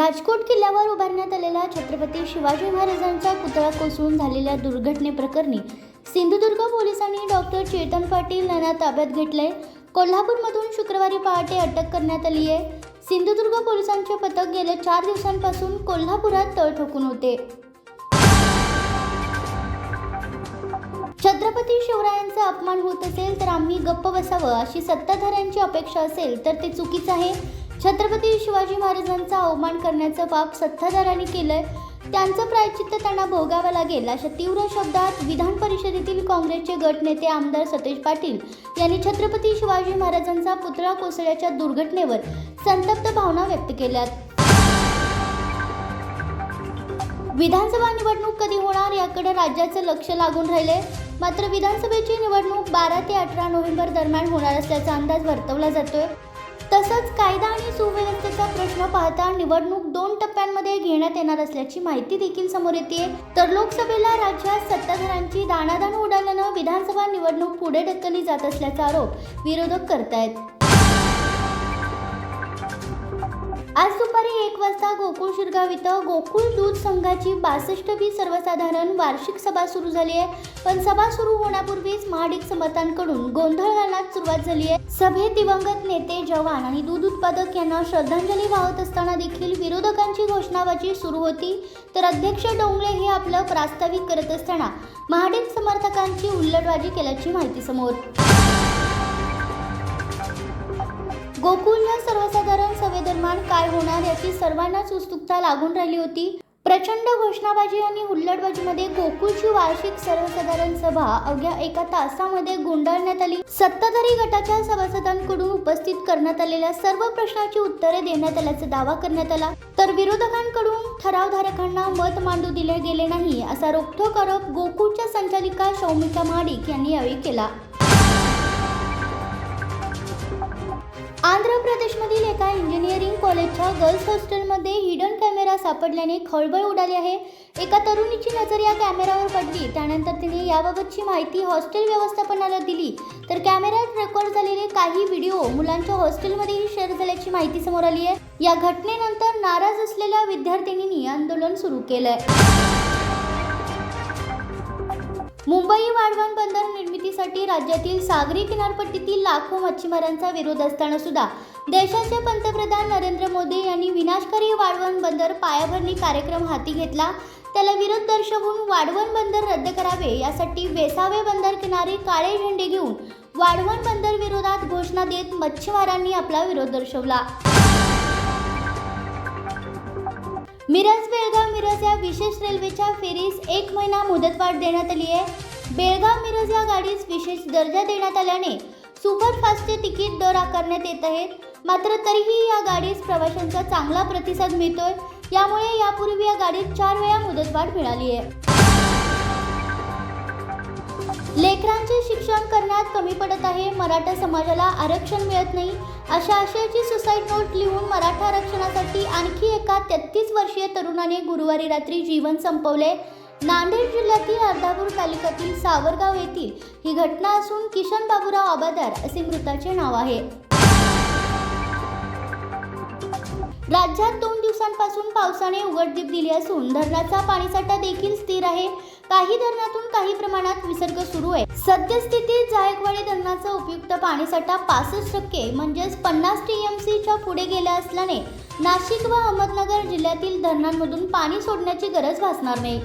राजकोट किल्ल्यावर उभारण्यात आलेला छत्रपती शिवाजी महाराजांचा पुतळा कोसळून झालेल्या दुर्घटनेप्रकरणी सिंधुदुर्ग पोलिसांनी डॉक्टर चेतन पाटील यांना ताब्यात घेतलंय. कोल्हापूरमधून शुक्रवारी पहाटे अटक करण्यात आली आहे. सिंधुदुर्ग पोलिसांचे पथक गेल्या चार दिवसांपासून कोल्हापुरात तळ ठोकून होते. छत्रपती शिवरायांचा अपमान होत असेल तर आम्ही गप्प बसावं अशी सत्ताधाऱ्यांची अपेक्षा असेल तर ते चुकीचं आहे. छत्रपती शिवाजी महाराजांचा अवमान करण्याचं पाप सत्ताधाऱ्यांनी केलंय. त्यांचं प्रायचित्त त्यांना भोगावं लागेल अशा तीव्र शब्दात विधान परिषदेतील काँग्रेसचे गटनेते आमदार सतेज पाटील यांनी छत्रपती शिवाजी महाराजांचा पुतळा कोसळ्याच्या दुर्घटनेवर संतप्त भावना व्यक्त केल्यात. विधानसभा निवडणूक कधी होणार याकडे राज्याचं लक्ष लागून राहिले मात्र विधानसभेची निवडणूक बारा ते अठरा नोव्हेंबर दरम्यान होणार असल्याचा अंदाज वर्तवला जातोय. तसंच कायदा आणि सुव्यवस्थेचा प्रश्न पाहता निवडणूक दोन टप्प्यांमध्ये घेण्यात येणार असल्याची माहिती देखील समोर येते तर लोकसभेला राज्यात सत्ताधाऱ्यांची दाणादाण उडाल्यानं विधानसभा निवडणूक पुढे ढकलली जात असल्याचा आरोप विरोधक करतायत. आज दुपारी एक वाजता गोकुळ शिरगाव इथं गोकुळ दूध संघाची बासष्टवी सर्वसाधारण वार्षिक सभा सुरू झाली आहे. पण सभा सुरू होण्यापूर्वीच महाडिक समर्थांकडून गोंधळ घालण्यास सुरुवात झाली आहे. सभेत दिवंगत नेते जवान आणि दूध उत्पादक यांना श्रद्धांजली वाहत असताना देखील विरोधकांची घोषणाबाजी सुरू होती. तर अध्यक्ष डोंगले हे आपलं प्रास्ताविक करत असताना महाडिक समर्थकांची उल्लटबाजी केल्याची माहिती समोर. गोकुळ या सर्वसाधारण सभेदरम्यान काय होणार याची सर्वांनाच उत्सुकता लागून राहिली होती. प्रचंड घोषणाबाजी आणि हुल्लडबाजीमध्ये गोकुळची वार्षिक सर्वसाधारण सभा अवघ्या एका तासामध्ये गुंडाळण्यात आली. सत्ताधारी गटाच्या सभासदांकडून उपस्थित करण्यात आलेल्या सर्व प्रश्नाची उत्तरे देण्यात आल्याचा दावा करण्यात आला. तर विरोधकांकडून ठरावधारकांना मत मांडू दिले गेले नाही असा रोखठोक आरोप गोकुळच्या संचालिका शौमिका महाडिक यांनी यावेळी केला. आंध्र प्रदेशमधील एका इंजिनिअरिंग कॉलेजच्या गर्ल्स हॉस्टेलमध्ये हिडन कॅमेरा सापडल्याने खळबळ उडाली आहे. एका तरुणीची नजर या कॅमेऱ्यावर पडली. त्यानंतर तिने याबाबतची माहिती हॉस्टेल व्यवस्थापनाला दिली. तर कॅमेऱ्यात रेकॉर्ड झालेले काही व्हिडिओ मुलांच्या हॉस्टेलमध्येही शेअर झाल्याची माहिती समोर आली आहे. या घटनेनंतर नाराज असलेल्या विद्यार्थिनींनी आंदोलन सुरू केलं आहे मुंबई वाढवण बंदर निर्मितीसाठी राज्यातील सागरी किनारपट्टीतील लाखो मच्छीमारांचा विरोध असताना सुद्धा देशाचे पंतप्रधान नरेंद्र मोदी यांनी विनाशकारी वाढवण बंदर पायाभरणी कार्यक्रम हाती घेतला. त्याला विरोध दर्शवून वाढवण बंदर रद्द करावे यासाठी वेसावे बंदर किनारी काळे झेंडे घेऊन वाढवण बंदर विरोधात घोषणा देत मच्छीमारांनी आपला विरोध दर्शवला. मिरज बेळगाव मिरज या विशेष रेल्वेच्या फेरीस एक महिना मुदतवाढ देण्यात आली आहे. बेळगाव मिरज या गाडीस विशेष दर्जा देण्यात आल्याने सुपरफास्टचे तिकीट दर आकारण्यात येत आहेत. मात्र तरीही या गाडीस प्रवाशांचा चांगला प्रतिसाद मिळतोय. यामुळे यापूर्वी या गाडीत चार वेळा मुदतवाढ मिळाली आहे. लेकरांचे शिक्षण करण्यात कमी पडत आहे. मराठा समाजाला आरक्षण मिळत नाही. अशा आशयाची सुसाईड नोट लिहून मराठा आरक्षणासाठी आणखी एका तेहतीस वर्षीय तरुणाने गुरुवारी रात्री जीवन संपवले. नांदेड जिल्ह्यातील अर्धापूर तालुक्यातील सावरगाव येथील ही घटना असून किशन बाबूराव आबादार असे मृताचे नाव आहे. राज्यात दोन दिवसांपासून पावसाने उघडदीप दिली असून धरणाचा पाणीसाठा देखील स्थिर आहे. काही धरणातून काही प्रमाणात विसर्ग सुरू आहे. सद्यस्थितीत जायकवाडी धरणाचा उपयुक्त पाणीसाठा पासष्ट टक्के म्हणजेच पन्नास टीएमसीच्या पुढे गेला असल्याने नाशिक व अहमदनगर जिल्ह्यातील धरणांमधून पाणी सोडण्याची गरज भासणार नाही.